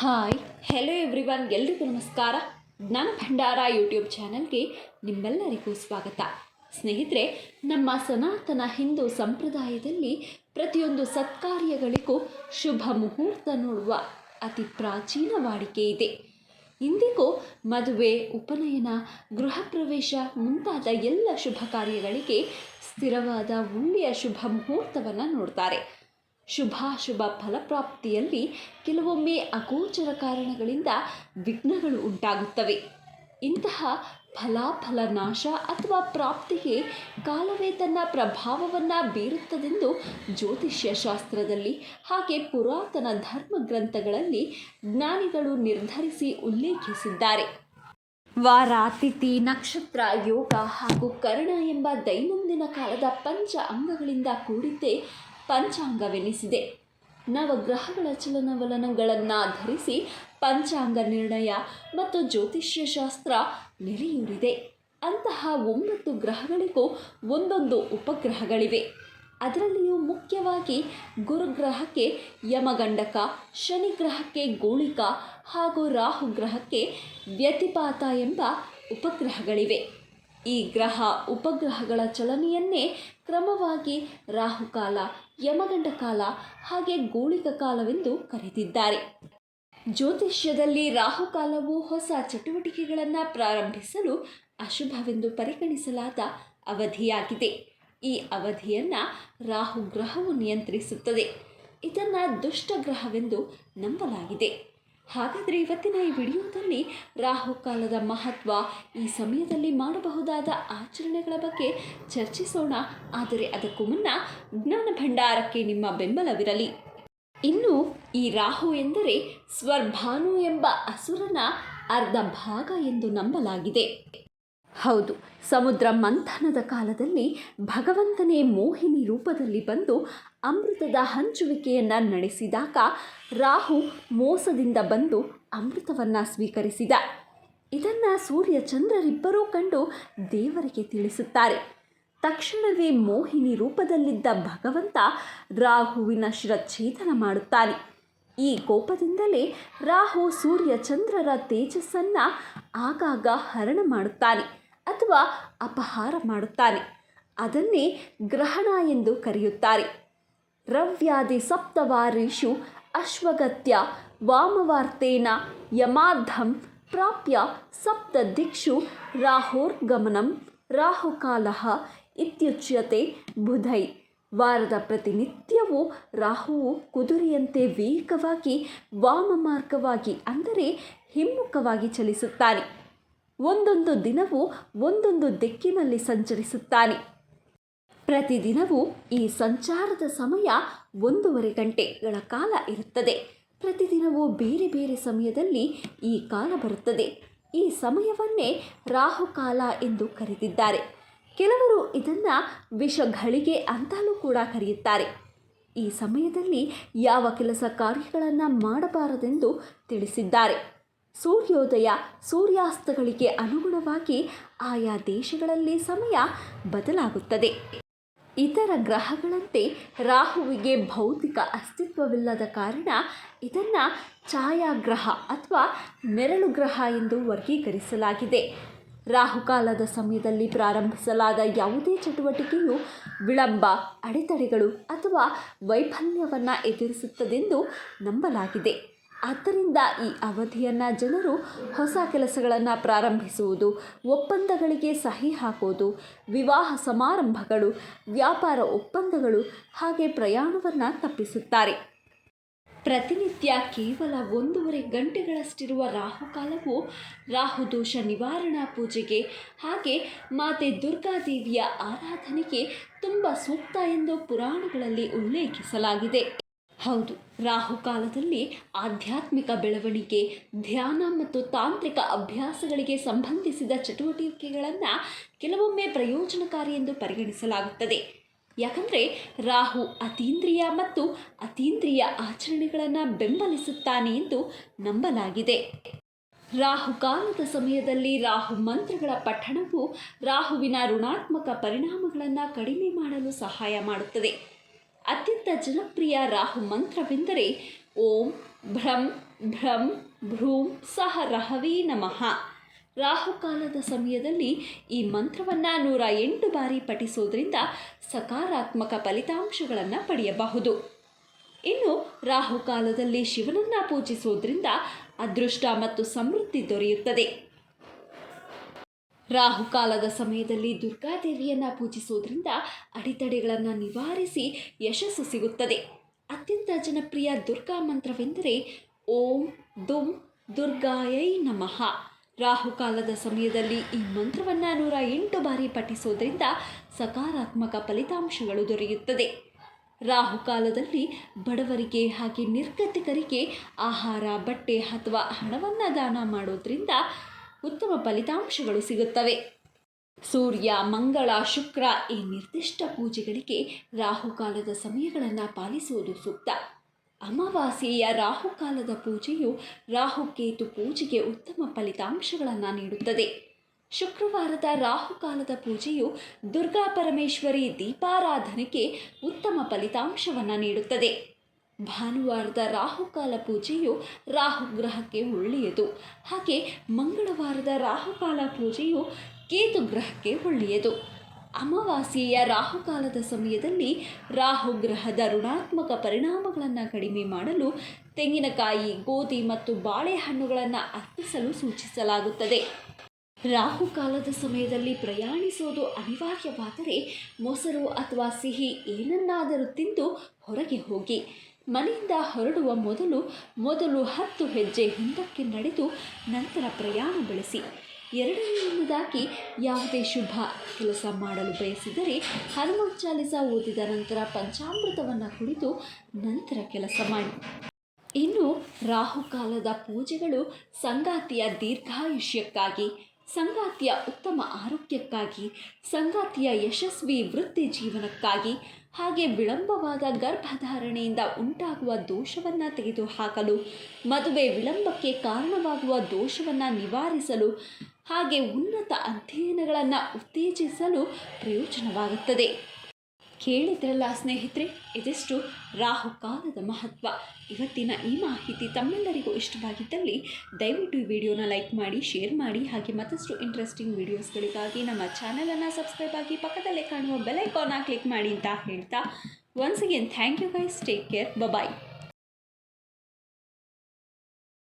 Hi hello everyone ಎಲ್ರಿಗೂ ನಮಸ್ಕಾರ. ಜ್ಞಾನ ಭಂಡಾರ ಯೂಟ್ಯೂಬ್ ಚಾನಲ್ಗೆ ನಿಮ್ಮೆಲ್ಲರಿಗೂ ಸ್ವಾಗತ. ಸ್ನೇಹಿತರೆ, ನಮ್ಮ ಸನಾತನ ಹಿಂದೂ ಸಂಪ್ರದಾಯದಲ್ಲಿ ಪ್ರತಿಯೊಂದು ಸತ್ಕಾರ್ಯಗಳಿಗೂ ಶುಭ ಮುಹೂರ್ತ ನೋಡುವ ಅತಿ ಪ್ರಾಚೀನ ವಾಡಿಕೆ ಇದೆ. ಇಂದಿಗೂ ಮದುವೆ, ಉಪನಯನ, ಗೃಹ ಪ್ರವೇಶ ಮುಂತಾದ ಎಲ್ಲ ಶುಭ ಕಾರ್ಯಗಳಿಗೆ ಸ್ಥಿರವಾದ ಒಳ್ಳೆಯ ಶುಭ ಮುಹೂರ್ತವನ್ನು ನೋಡ್ತಾರೆ. ಶುಭಾಶುಭ ಫಲಪ್ರಾಪ್ತಿಯಲ್ಲಿ ಕೆಲವೊಮ್ಮೆ ಅಗೋಚರ ಕಾರಣಗಳಿಂದ ವಿಘ್ನಗಳು ಉಂಟಾಗುತ್ತವೆ. ಇಂತಹ ಫಲಾಫಲ ನಾಶ ಅಥವಾ ಪ್ರಾಪ್ತಿಗೆ ಕಾಲವೇ ತನ್ನ ಪ್ರಭಾವವನ್ನು ಬೀರುತ್ತದೆಂದು ಜ್ಯೋತಿಷ್ಯ ಶಾಸ್ತ್ರದಲ್ಲಿ ಹಾಗೆ ಪುರಾತನ ಧರ್ಮ ಗ್ರಂಥಗಳಲ್ಲಿ ಜ್ಞಾನಿಗಳು ನಿರ್ಧರಿಸಿ ಉಲ್ಲೇಖಿಸಿದ್ದಾರೆ. ವಾರ ತಿಥಿ ನಕ್ಷತ್ರ, ಯೋಗ ಹಾಗೂ ಕರ್ಣ ಎಂಬ ದೈನಂದಿನ ಕಾಲದ ಪಂಚ ಅಂಗಗಳಿಂದ ಕೂಡಿದ್ದೇ ಪಂಚಾಂಗವೆನಿಸಿದೆ. ನವಗ್ರಹಗಳ ಚಲನವಲನಗಳನ್ನು ಧರಿಸಿ ಪಂಚಾಂಗ ನಿರ್ಣಯ ಮತ್ತು ಜ್ಯೋತಿಷ್ಯ ಶಾಸ್ತ್ರ ನೆಲೆಯೂರಿದೆ. ಅಂತಹ ಒಂಬತ್ತು ಗ್ರಹಗಳಿಗೂ ಒಂದೊಂದು ಉಪಗ್ರಹಗಳಿವೆ. ಅದರಲ್ಲಿಯೂ ಮುಖ್ಯವಾಗಿ ಗುರುಗ್ರಹಕ್ಕೆ ಯಮಗಂಡಕ ಶನಿ ಗ್ರಹಕ್ಕೆ ಗೋಳಿಕ ಹಾಗೂ ರಾಹುಗ್ರಹಕ್ಕೆ ವ್ಯತಿಪಾತ ಎಂಬ ಉಪಗ್ರಹಗಳಿವೆ. ಈ ಗ್ರಹ ಉಪಗ್ರಹಗಳ ಚಲನೆಯನ್ನೇ ಕ್ರಮವಾಗಿ ರಾಹುಕಾಲ, ಯಮಗಂಡ ಕಾಲ ಹಾಗೆ ಗೋಳಿಕ ಕಾಲವೆಂದು ಕರೆದಿದ್ದಾರೆ. ಜ್ಯೋತಿಷ್ಯದಲ್ಲಿ ರಾಹುಕಾಲವು ಹೊಸ ಚಟುವಟಿಕೆಗಳನ್ನು ಪ್ರಾರಂಭಿಸಲು ಅಶುಭವೆಂದು ಪರಿಗಣಿಸಲಾದ ಅವಧಿಯಾಗಿದೆ. ಈ ಅವಧಿಯನ್ನು ರಾಹು ಗ್ರಹವು ನಿಯಂತ್ರಿಸುತ್ತದೆ. ಇದನ್ನು ದುಷ್ಟಗ್ರಹವೆಂದು ನಂಬಲಾಗಿದೆ. ಹಾಗಾದರೆ ಇವತ್ತಿನ ಈ ವಿಡಿಯೋದಲ್ಲಿ ರಾಹುಕಾಲದ ಮಹತ್ವ ಈ ಸಮಯದಲ್ಲಿ ಮಾಡಬಹುದಾದ ಆಚರಣೆಗಳ ಬಗ್ಗೆ ಚರ್ಚಿಸೋಣ. ಆದರೆ ಅದಕ್ಕೂ ಮುನ್ನ ಜ್ಞಾನ ಭಂಡಾರಕ್ಕೆ ನಿಮ್ಮ ಬೆಂಬಲವಿರಲಿ. ಇನ್ನು ಈ ರಾಹು ಎಂದರೆ ಸ್ವರ್ಭಾನು ಎಂಬ ಅಸುರನ ಅರ್ಧ ಭಾಗ ಎಂದು ನಂಬಲಾಗಿದೆ. ಹೌದು, ಸಮುದ್ರ ಮಂಥನದ ಕಾಲದಲ್ಲಿ ಭಗವಂತನೇ ಮೋಹಿನಿ ರೂಪದಲ್ಲಿ ಬಂದು ಅಮೃತದ ಹಂಚುವಿಕೆಯನ್ನು ನಡೆಸಿದಾಗ ರಾಹು ಮೋಸದಿಂದ ಬಂದು ಅಮೃತವನ್ನು ಸ್ವೀಕರಿಸಿದ. ಇದನ್ನು ಸೂರ್ಯ ಚಂದ್ರರಿಬ್ಬರೂ ಕಂಡು ದೇವರಿಗೆ ತಿಳಿಸುತ್ತಾರೆ. ತಕ್ಷಣವೇ ಮೋಹಿನಿ ರೂಪದಲ್ಲಿದ್ದ ಭಗವಂತ ರಾಹುವಿನ ಶಿರಚ್ಛೇದನ ಮಾಡುತ್ತಾನೆ. ಈ ಕೋಪದಿಂದಲೇ ರಾಹು ಸೂರ್ಯ ಚಂದ್ರರ ತೇಜಸ್ಸನ್ನು ಆಗಾಗ ಹರಣ ಮಾಡುತ್ತಾನೆ. ಅಥವಾ ಅಪಹಾರ ಮಾಡುತ್ತಾನೆ. ಅದನ್ನೇ ಗ್ರಹಣ ಎಂದು ಕರೆಯುತ್ತಾರೆ. ರವ್ಯಾದಿ ಸಪ್ತವಾರೀಷು ಅಶ್ವಗತ್ಯ ವಾಮವಾರ್ತೇನ ಯಮಾಧಂ ಪ್ರಾಪ್ಯ ಸಪ್ತ ದಿಕ್ಷು ರಾಹೋರ್ಗಮನಂ ರಾಹುಕಾಲ ಇತ್ಯುಚ್ಯತೆ ಬುಧೈ. ವಾರದ ಪ್ರತಿನಿತ್ಯವೂ ರಾಹುವು ಕುದುರೆಯಂತೆ ವೇಗವಾಗಿ ವಾಮ ಮಾರ್ಗವಾಗಿ ಅಂದರೆ ಹಿಮ್ಮುಖವಾಗಿ ಚಲಿಸುತ್ತಾನೆ. ಒಂದೊಂದು ದಿನವೂ ಒಂದೊಂದು ದಿಕ್ಕಿನಲ್ಲಿ ಸಂಚರಿಸುತ್ತಾನೆ. ಪ್ರತಿದಿನವೂ ಈ ಸಂಚಾರದ ಸಮಯ ಒಂದೂವರೆ ಗಂಟೆಗಳ ಕಾಲ ಇರುತ್ತದೆ. ಪ್ರತಿದಿನವೂ ಬೇರೆ ಬೇರೆ ಸಮಯದಲ್ಲಿ ಈ ಕಾಲ ಬರುತ್ತದೆ. ಈ ಸಮಯವನ್ನೇ ರಾಹುಕಾಲ ಎಂದು ಕರೆದಿದ್ದಾರೆ. ಕೆಲವರು ಇದನ್ನು ವಿಷಗಳಿಗೆ ಅಂತಲೂ ಕೂಡ ಕರೆಯುತ್ತಾರೆ. ಈ ಸಮಯದಲ್ಲಿ ಯಾವ ಕೆಲಸ ಕಾರ್ಯಗಳನ್ನು ಮಾಡಬಾರದೆಂದು ತಿಳಿಸಿದ್ದಾರೆ. ಸೂರ್ಯೋದಯ ಸೂರ್ಯಾಸ್ತಗಳಿಗೆ ಅನುಗುಣವಾಗಿ ಆಯಾ ದೇಶಗಳಲ್ಲಿ ಸಮಯ ಬದಲಾಗುತ್ತದೆ. ಇತರ ಗ್ರಹಗಳಂತೆ ರಾಹುವಿಗೆ ಭೌತಿಕ ಅಸ್ತಿತ್ವವಿಲ್ಲದ ಕಾರಣ ಇದನ್ನು ಛಾಯಾಗ್ರಹ ಅಥವಾ ನೆರಳು ಗ್ರಹ ಎಂದು ವರ್ಗೀಕರಿಸಲಾಗಿದೆ. ರಾಹುಕಾಲದ ಸಮಯದಲ್ಲಿ ಪ್ರಾರಂಭಿಸಲಾದ ಯಾವುದೇ ಚಟುವಟಿಕೆಯು ವಿಳಂಬ, ಅಡೆತಡೆಗಳು ಅಥವಾ ವೈಫಲ್ಯವನ್ನು ಎದುರಿಸುತ್ತದೆಂದು ನಂಬಲಾಗಿದೆ. ಆದ್ದರಿಂದ ಈ ಅವಧಿಯನ್ನು ಜನರು ಹೊಸ ಕೆಲಸಗಳನ್ನು ಪ್ರಾರಂಭಿಸುವುದು, ಒಪ್ಪಂದಗಳಿಗೆ ಸಹಿ ಹಾಕುವುದು, ವಿವಾಹ ಸಮಾರಂಭಗಳು, ವ್ಯಾಪಾರ ಒಪ್ಪಂದಗಳು ಹಾಗೆ ಪ್ರಯಾಣವನ್ನು ತಪ್ಪಿಸುತ್ತಾರೆ. ಪ್ರತಿನಿತ್ಯ ಕೇವಲ ಒಂದೂವರೆ ಗಂಟೆಗಳಷ್ಟಿರುವ ರಾಹುಕಾಲವು ರಾಹುದೋಷ ನಿವಾರಣಾ ಪೂಜೆಗೆ ಹಾಗೆ ಮಾತೆ ದುರ್ಗಾದೇವಿಯ ಆರಾಧನೆಗೆ ತುಂಬ ಸೂಕ್ತ ಎಂದು ಪುರಾಣಗಳಲ್ಲಿ ಉಲ್ಲೇಖಿಸಲಾಗಿದೆ. ಹೌದು. ರಾಹುಕಾಲದಲ್ಲಿ ಆಧ್ಯಾತ್ಮಿಕ ಬೆಳವಣಿಗೆ, ಧ್ಯಾನ ಮತ್ತು ತಾಂತ್ರಿಕ ಅಭ್ಯಾಸಗಳಿಗೆ ಸಂಬಂಧಿಸಿದ ಚಟುವಟಿಕೆಗಳನ್ನು ಕೆಲವೊಮ್ಮೆ ಪ್ರಯೋಜನಕಾರಿ ಎಂದು ಪರಿಗಣಿಸಲಾಗುತ್ತದೆ. ಯಾಕಂದರೆ ರಾಹು ಅತೀಂದ್ರಿಯ ಮತ್ತು ಅತೀಂದ್ರಿಯ ಆಚರಣೆಗಳನ್ನು ಬೆಂಬಲಿಸುತ್ತಾನೆ ಎಂದು ನಂಬಲಾಗಿದೆ. ರಾಹುಕಾಲದ ಸಮಯದಲ್ಲಿ ರಾಹು ಮಂತ್ರಗಳ ಪಠಣವು ರಾಹುವಿನ ಋಣಾತ್ಮಕ ಪರಿಣಾಮಗಳನ್ನು ಕಡಿಮೆ ಮಾಡಲು ಸಹಾಯ ಮಾಡುತ್ತದೆ. ಅತ್ಯಂತ ಜನಪ್ರಿಯ ರಾಹು ಮಂತ್ರವೆಂದರೆ ಓಂ ಭ್ರಂ ಭ್ರಂ ಭ್ರೂಂ ಸಹ ರಹವೇ ನಮಃ. ರಾಹುಕಾಲದ ಸಮಯದಲ್ಲಿ ಈ ಮಂತ್ರವನ್ನು ನೂರ ಎಂಟು ಬಾರಿ ಪಠಿಸೋದ್ರಿಂದ ಸಕಾರಾತ್ಮಕ ಫಲಿತಾಂಶಗಳನ್ನು ಪಡೆಯಬಹುದು. ಇನ್ನು ರಾಹುಕಾಲದಲ್ಲಿ ಶಿವನನ್ನು ಪೂಜಿಸೋದ್ರಿಂದ ಅದೃಷ್ಟ ಮತ್ತು ಸಮೃದ್ಧಿ ದೊರೆಯುತ್ತದೆ. ರಾಹುಕಾಲದ ಸಮಯದಲ್ಲಿ ದುರ್ಗಾದೇವಿಯನ್ನು ಪೂಜಿಸುವುದರಿಂದ ಅಡೆತಡೆಗಳನ್ನು ನಿವಾರಿಸಿ ಯಶಸ್ಸು ಸಿಗುತ್ತದೆ. ಅತ್ಯಂತ ಜನಪ್ರಿಯ ದುರ್ಗಾ ಮಂತ್ರವೆಂದರೆ ಓಂ ದುಂ ದುರ್ಗಾಯೈ ನಮಃ. ರಾಹುಕಾಲದ ಸಮಯದಲ್ಲಿ ಈ ಮಂತ್ರವನ್ನು ನೂರ ಎಂಟು ಬಾರಿ ಪಠಿಸುವುದರಿಂದ ಸಕಾರಾತ್ಮಕ ಫಲಿತಾಂಶಗಳು ದೊರೆಯುತ್ತದೆ. ರಾಹುಕಾಲದಲ್ಲಿ ಬಡವರಿಗೆ ಹಾಗೆ ನಿರ್ಗತಿಕರಿಗೆ ಆಹಾರ, ಬಟ್ಟೆ ಅಥವಾ ಹಣವನ್ನು ದಾನ ಮಾಡೋದ್ರಿಂದ ಉತ್ತಮ ಫಲಿತಾಂಶಗಳು ಸಿಗುತ್ತವೆ. ಸೂರ್ಯ, ಮಂಗಳ, ಶುಕ್ರ ಈ ನಿರ್ದಿಷ್ಟ ಪೂಜೆಗಳಿಗೆ ರಾಹುಕಾಲದ ಸಮಯಗಳನ್ನು ಪಾಲಿಸುವುದು ಸೂಕ್ತ. ಅಮಾವಾಸ್ಯೆಯ ರಾಹುಕಾಲದ ಪೂಜೆಯು ರಾಹುಕೇತು ಪೂಜೆಗೆ ಉತ್ತಮ ಫಲಿತಾಂಶಗಳನ್ನು ನೀಡುತ್ತದೆ. ಶುಕ್ರವಾರದ ರಾಹುಕಾಲದ ಪೂಜೆಯು ದುರ್ಗಾ ಪರಮೇಶ್ವರಿ ದೀಪಾರಾಧನೆಗೆ ಉತ್ತಮ ಫಲಿತಾಂಶವನ್ನು ನೀಡುತ್ತದೆ. ಭಾನುವಾರದ ರಾಹುಕಾಲ ಪೂಜೆಯು ರಾಹುಗ್ರಹಕ್ಕೆ ಒಳ್ಳೆಯದು. ಹಾಗೆ ಮಂಗಳವಾರದ ರಾಹುಕಾಲ ಪೂಜೆಯು ಕೇತು ಗ್ರಹಕ್ಕೆ ಒಳ್ಳೆಯದು. ಅಮಾವಾಸ್ಯೆಯ ರಾಹುಕಾಲದ ಸಮಯದಲ್ಲಿ ರಾಹುಗ್ರಹದ ಋಣಾತ್ಮಕ ಪರಿಣಾಮಗಳನ್ನು ಕಡಿಮೆ ಮಾಡಲು ತೆಂಗಿನಕಾಯಿ, ಗೋಧಿ ಮತ್ತು ಬಾಳೆಹಣ್ಣುಗಳನ್ನು ಅರ್ಪಿಸಲು ಸೂಚಿಸಲಾಗುತ್ತದೆ. ರಾಹುಕಾಲದ ಸಮಯದಲ್ಲಿ ಪ್ರಯಾಣಿಸೋದು ಅನಿವಾರ್ಯವಾದರೆ ಮೊಸರು ಅಥವಾ ಸಿಹಿ ಏನನ್ನಾದರೂ ತಿಂದು ಹೊರಗೆ ಹೋಗಿ. ಮನೆಯಿಂದ ಹೊರಡುವ ಮೊದಲು ಮೊದಲು ಹತ್ತು ಹೆಜ್ಜೆ ಹಿಂದಕ್ಕೆ ನಡೆದು ನಂತರ ಪ್ರಯಾಣ ಬೆಳೆಸಿ. ಎರಡನೆಯದಾಗಿ ಯಾವುದೇ ಶುಭ ಕೆಲಸ ಮಾಡಲು ಬಯಸಿದರೆ ಹನುಮಾನ್ ಚಾಲಿಸ ಓದಿದ ನಂತರ ಪಂಚಾಮೃತವನ್ನು ಕುಡಿದು ನಂತರ ಕೆಲಸ ಮಾಡಿ. ಇನ್ನು ರಾಹುಕಾಲದ ಪೂಜೆಗಳು ಸಂಗಾತಿಯ ದೀರ್ಘಾಯುಷ್ಯಕ್ಕಾಗಿ, ಸಂಗಾತಿಯ ಉತ್ತಮ ಆರೋಗ್ಯಕ್ಕಾಗಿ, ಸಂಗಾತಿಯ ಯಶಸ್ವಿ ವೃತ್ತಿ ಜೀವನಕ್ಕಾಗಿ ಹಾಗೆ ವಿಳಂಬವಾದ ಗರ್ಭಧಾರಣೆಯಿಂದ ಉಂಟಾಗುವ ದೋಷವನ್ನು ತೆಗೆದುಹಾಕಲು, ಮದುವೆ ವಿಳಂಬಕ್ಕೆ ಕಾರಣವಾಗುವ ದೋಷವನ್ನು ನಿವಾರಿಸಲು, ಹಾಗೆ ಉನ್ನತ ಅಧ್ಯಯನಗಳನ್ನು ಉತ್ತೇಜಿಸಲು ಪ್ರಯೋಜನವಾಗುತ್ತದೆ. ಕೇಳಿದ್ರಲ್ಲ ಸ್ನೇಹಿತರೆ, ಇದಿಷ್ಟು ರಾಹುಕಾಲದ ಮಹತ್ವ. ಇವತ್ತಿನ ಈ ಮಾಹಿತಿ ತಮ್ಮೆಲ್ಲರಿಗೂ ಇಷ್ಟವಾಗಿದ್ದಲ್ಲಿ ದಯವಿಟ್ಟು ಈ ವಿಡಿಯೋನ ಲೈಕ್ ಮಾಡಿ, ಶೇರ್ ಮಾಡಿ, ಹಾಗೆ ಮತ್ತಷ್ಟು ಇಂಟ್ರೆಸ್ಟಿಂಗ್ ವಿಡಿಯೋಸ್ಗಳಿಗಾಗಿ ನಮ್ಮ ಚಾನಲನ್ನು ಸಬ್ಸ್ಕ್ರೈಬ್ ಆಗಿ ಪಕ್ಕದಲ್ಲೇ ಕಾಣುವ ಬೆಲ್ ಐಕಾನ್ನ ಕ್ಲಿಕ್ ಮಾಡಿ ಅಂತ ಹೇಳ್ತಾ once again thank you guys take care bye